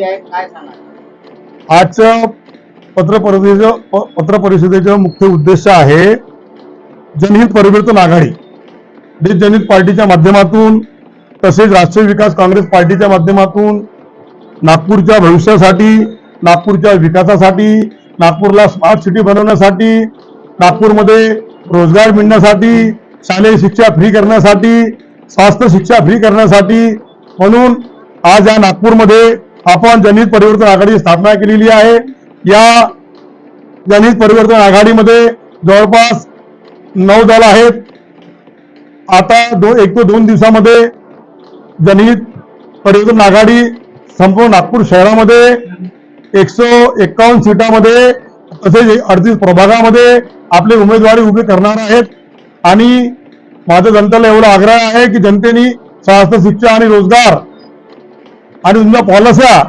केलेली आहे काय सांगा मुख्य उद्देश आहे जनहित परिवर्तन आघाडी जे म्हणजे जनहित पार्टीच्या माध्यमातून तसेच राष्ट्रीय विकास काँग्रेस पार्टीच्या माध्यमातून नागपूरच्या भविष्यासाठी नागपूरच्या विकासासाठी नागपूरला स्मार्ट सिटी बनवण्यासाठी नागपूरमध्ये रोजगार मिळण्यासाठी शालेय शिक्षा फ्री करण्यासाठी स्वास्थ्य शिक्षा फ्री करण्यासाठी म्हणून आज या नागपूरमध्ये आपण जनित परिवर्तन आघाडी स्थापना केलेली आहे. या जनित परिवर्तन आघाडीमध्ये जवळपास नऊ दल आहेत. आता दो एक ते दोन दिवसामध्ये जनहित परिवर्तन आघाडी संपूर्ण नागपूर शहरामध्ये एकशे एक्कावन्न सीटामध्ये तसेच अडतीस प्रभागामध्ये आपले उमेदवारी उभे करणार आहेत. आणि माझं जनतेला एवढा आग्रह आहे की जनतेने स्वास्थ्य शिक्षा आणि रोजगार आणि तुमच्या पॉलिस्या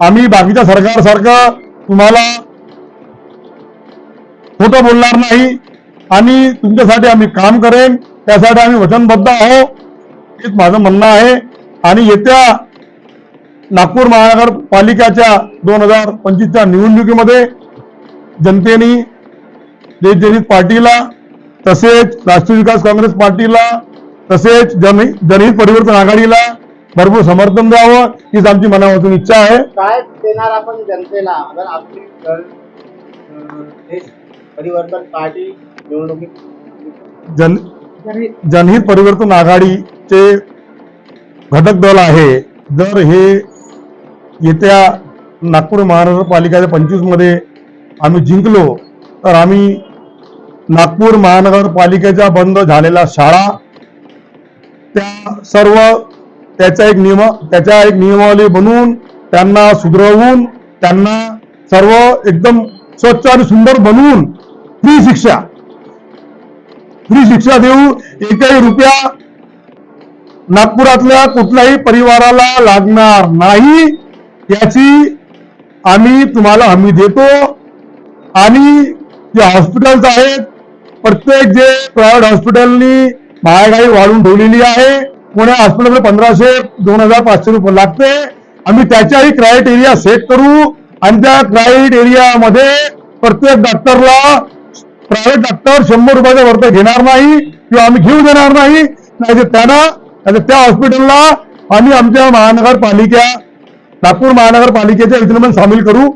आम्ही बाकीच्या सरकारसारखं तुम्हाला खोटं बोलणार नाही. आणि तुमच्यासाठी आम्ही काम करेन. त्यासाठी आम्ही वचनबद्ध आहोत. हेच माझं म्हणणं आहे. आणि येत्या नागपूर महानगरपालिकाच्या दोन हजार पंचवीसच्या निवडणुकीमध्ये जनतेने देश पार्टीला तसेच राष्ट्रीय विकास काँग्रेस पार्टीला तसेच जन जनहित परिवर्तन आघाडीला भरपूर समर्थन द्यावं हीच आमची मनापासून इच्छा आहे. काय देणार आपण जनतेला? अगर आपली अं, देश परिवर्तन पार्टी निवडणुकीत जन जनहित परिवर्तन आघाडीचे घटक दल आहे. जर हे येत्या नागपूर महानगरपालिकेच्या पंचवीसमध्ये आम्ही जिंकलो तर आम्ही नागपूर महानगरपालिकेच्या बंद झालेल्या शाळा त्या सर्व त्याचा एक नियम त्याच्या एक नियमावली बनवून त्यांना सुधरवून त्यांना सर्व एकदम स्वच्छ आणि सुंदर बनवून फ्री शिक्षा फ्री शिक्षा देऊ. एकही रुपया नागपुरातल्या कुठल्याही परिवाराला लागणार नाही याची आम्ही तुम्हाला हमी देतो. आणि जे हॉस्पिटल्स आहेत प्रत्येक जे प्रायव्हेट हॉस्पिटलनी महागाई वाढून ठेवलेली आहे पुणे हॉस्पिटलमध्ये पंधराशे दोन हजार पाचशे रुपये लागते. आम्ही त्याच्याही क्रायटेरिया सेट करू. आणि त्या क्रायटेरियामध्ये प्रत्येक डॉक्टरला प्रायव्हेट डॉक्टर शंभर रुपयाचा वरती घेणार नाही किंवा आम्ही घेऊ देणार नाही. नाही तर त्यांना नाही त्या हॉस्पिटलला आम्ही आमच्या महानगरपालिका नागपूर महानगरपालिकेच्या विधीमध्ये सामील करू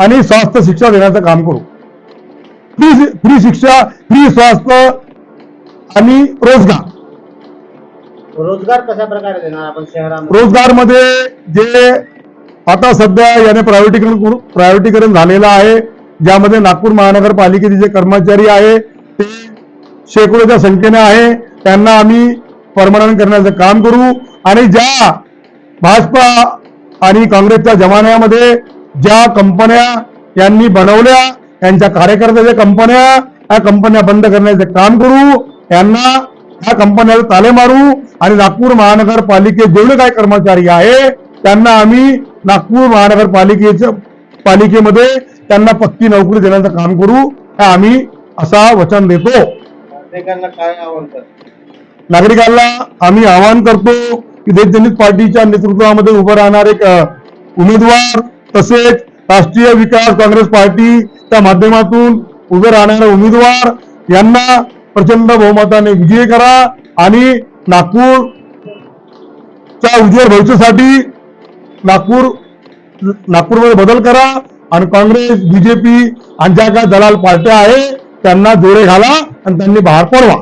आणि स्वास्थ्य शिक्षा देण्याचं काम करू. फ्री फ्री शिक्षा फ्री स्वास्थ्य आणि रोजगार रोजगार कशा प्रकारे देणार आपण शहरामध्ये? रोजगारमध्ये जे आता सध्या याने प्रायव्हेटीकरण प्रायव्हेटीकरण झालेलं आहे. ज्यामध्ये नागपूर महानगरपालिकेचे जे कर्मचारी आहे ते शेकडोच्या संख्येने आहे. त्यांना आम्ही परमनंट करण्याचं काम करू. आणि ज्या भाजपा आणि काँग्रेसच्या जमान्यामध्ये ज्या कंपन्या यांनी बनवल्या त्यांच्या कार्यकर्त्याच्या कंपन्या या कंपन्या बंद करण्याचे काम करू. यांना ह्या कंपन्याला ताले मारू आणि नागपूर महानगरपालिकेत जेवढे काही कर्मचारी आहे त्यांना आम्ही नागपूर महानगरपालिकेच्या पालिकेमध्ये त्यांना पक्की नोकरी देण्याचं काम करू हे आम्ही असा वचन देतो. नागरिकांना काय आम्ही आवाहन करतो की देशजनित पार्टीच्या नेतृत्वामध्ये उभं राहणारे उमेदवार तसेच राष्ट्रीय विकास काँग्रेस पार्टीच्या माध्यमातून उभे राहणारे उमेदवार यांना प्रचंड बहुमताने विजयी करा आणि नागपूरच्या उज्ज्वल भविष्यासाठी नागपूर नागपूरमध्ये बदल करा आणि काँग्रेस बीजेपी आणि ज्या काय दलाल पार्ट्या आहे त्यांना जोडे घाला आणि त्यांनी बाहेर पडवा